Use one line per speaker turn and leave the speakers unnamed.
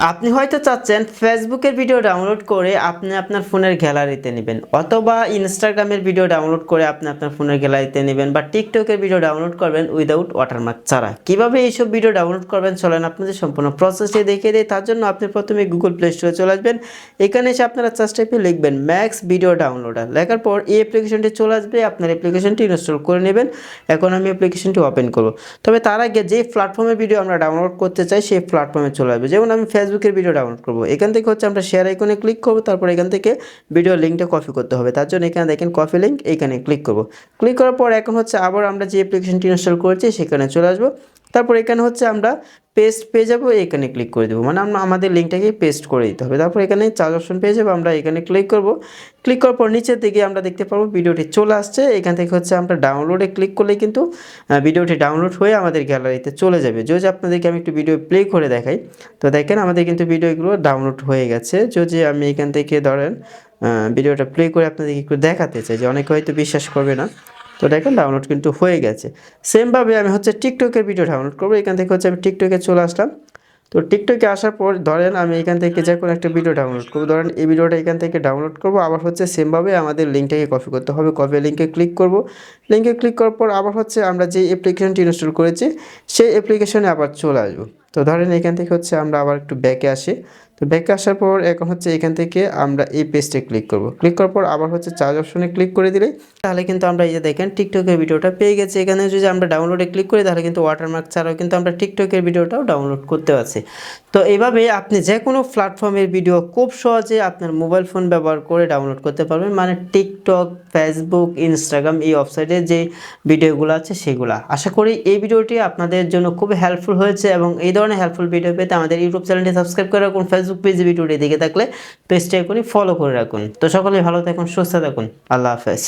আপনি হয়তো চাচ্ছেন ফেসবুকের ভিডিও ডাউনলোড করে আপনি আপনার ফোনের গ্যালারিতে নেবেন, অথবা ইনস্টাগ্রামের ভিডিও ডাউনলোড করে আপনি আপনার ফোনের গ্যালারিতে নেবেন বা টিকটকের ভিডিও ডাউনলোড করবেন উইদাউট ওয়াটারমার্ক ছাড়া। কীভাবে এইসব ভিডিও ডাউনলোড করবেন চলেন আপনাদের সম্পূর্ণ প্রসেসটি দেখিয়ে দিই, তার জন্য আপনি প্রথমে গুগল প্লে স্টোরে চলে আসবেন, এখানে এসে আপনারা সার্চ টাইপে লিখবেন ম্যাক্স ভিডিও ডাউনলোডার লেখার পর এই অ্যাপ্লিকেশনটি চলে আসবে, আপনার অ্যাপ্লিকেশনটি ইনস্টল করে নেবেন, এখন আমি অ্যাপ্লিকেশনটি ওপেন করব। তবে তার আগে যে প্ল্যাটফর্মে ভিডিও আমরা ডাউনলোড করতে চাই, সেই প্ল্যাটফর্মে চলে আসবে। যেমন আমি ফেসবুকের ভিডিও ডাউনলোড করব। এখান থেকে হচ্ছে আমরা শেয়ার আইকনে ক্লিক করব, তারপর এখান থেকে ভিডিও লিঙ্কটা কপি করতে হবে। তার জন্য এখানে দেখেন কপি লিঙ্ক এখানে ক্লিক করব। ক্লিক করার পর এখন হচ্ছে আবার আমরা যে অ্যাপ্লিকেশনটি ইনস্টল করেছি, সেখানে চলে আসব। তারপর এখানে হচ্ছে আমরা পেস্ট পেয়ে যাব, এখানে ক্লিক করে দেবো। মানে আমরা আমাদের লিঙ্কটাকে পেস্ট করে দিতে হবে। তারপর এখানে চার্জ অপশন পেয়ে যাব, আমরা এখানে ক্লিক করব। ক্লিক করার পর নিচের দিকে আমরা দেখতে পারব ভিডিওটি চলে আসছে। এখান থেকে হচ্ছে আমরা ডাউনলোডে ক্লিক করলে কিন্তু ভিডিওটি ডাউনলোড হয়ে আমাদের গ্যালারিতে চলে যাবে। যদি আপনাদেরকে আমি একটু ভিডিও প্লে করে দেখাই, তো দেখেন আমাদের কিন্তু ভিডিওগুলো ডাউনলোড হয়ে গেছে। যদি আমি এখান থেকে ধরেন ভিডিওটা প্লে করে আপনাদেরকে একটু দেখাতে চাই, যে অনেকে হয়তো বিশ্বাস করবে না। তো দেখেন ডাউনলোড কিন্তু হয়ে গেছে। সেমভাবে আমি হচ্ছে টিকটকের ভিডিও ডাউনলোড করব। এখান থেকে হচ্ছে আমি টিকটকে চলে আসলাম। তো টিকটকে আসার পর ধরেন আমি এখান থেকে যে কোনো একটা ভিডিও ডাউনলোড করব। ধরেন এই ভিডিওটা এখান থেকে ডাউনলোড করব। আবার হচ্ছে সেমভাবে আমাদের লিঙ্কটাকে কপি করতে হবে। কপি লিঙ্কে ক্লিক করব। লিঙ্কে ক্লিক করার পর আবার হচ্ছে আমরা যে অ্যাপ্লিকেশনটি ইনস্টল করেছি, সেই অ্যাপ্লিকেশনে আবার চলে আসব। তো ধরেন এখান থেকে হচ্ছে আমরা আবার একটু ব্যাকে আসি। তো ব্যাকে আসার পর এখন হচ্ছে এখান থেকে আমরা এই পেজটে ক্লিক করব। ক্লিক করার পর আবার হচ্ছে চার্জ অপশনে ক্লিক করে দিলেই তাহলে কিন্তু আমরা এই যে দেখেন টিকটকের ভিডিওটা পেয়ে গেছি। এখানে যদি আমরা ডাউনলোডে ক্লিক করি তাহলে কিন্তু ওয়াটারমার্ক ছাড়াও কিন্তু আমরা টিকটকের ভিডিওটাও ডাউনলোড করতে পারছি। তো এইভাবে আপনি যে কোনো প্ল্যাটফর্মের ভিডিও খুব সহজে আপনার মোবাইল ফোন ব্যবহার করে ডাউনলোড করতে পারবেন। মানে টিকটক ফেসবুক ইনস্টাগ্রাম এই ওয়েবসাইটে যে ভিডিওগুলো আছে সেগুলা। আশা করি এই ভিডিওটি আপনাদের জন্য খুব হেল্পফুল হয়েছে এবং এই ধরনের হেল্পফুল ভিডিও পেতে আমাদের ইউটিউব চ্যানেলটি সাবস্ক্রাইব করে রাখুন। ফেসবুক পেজে ভিডিওটি দেখে থাকলে পেজটা এখনই ফলো করে রাখুন। তো সকলে ভালো থাকুন, সুস্থ থাকুন। আল্লাহ হাফেজ।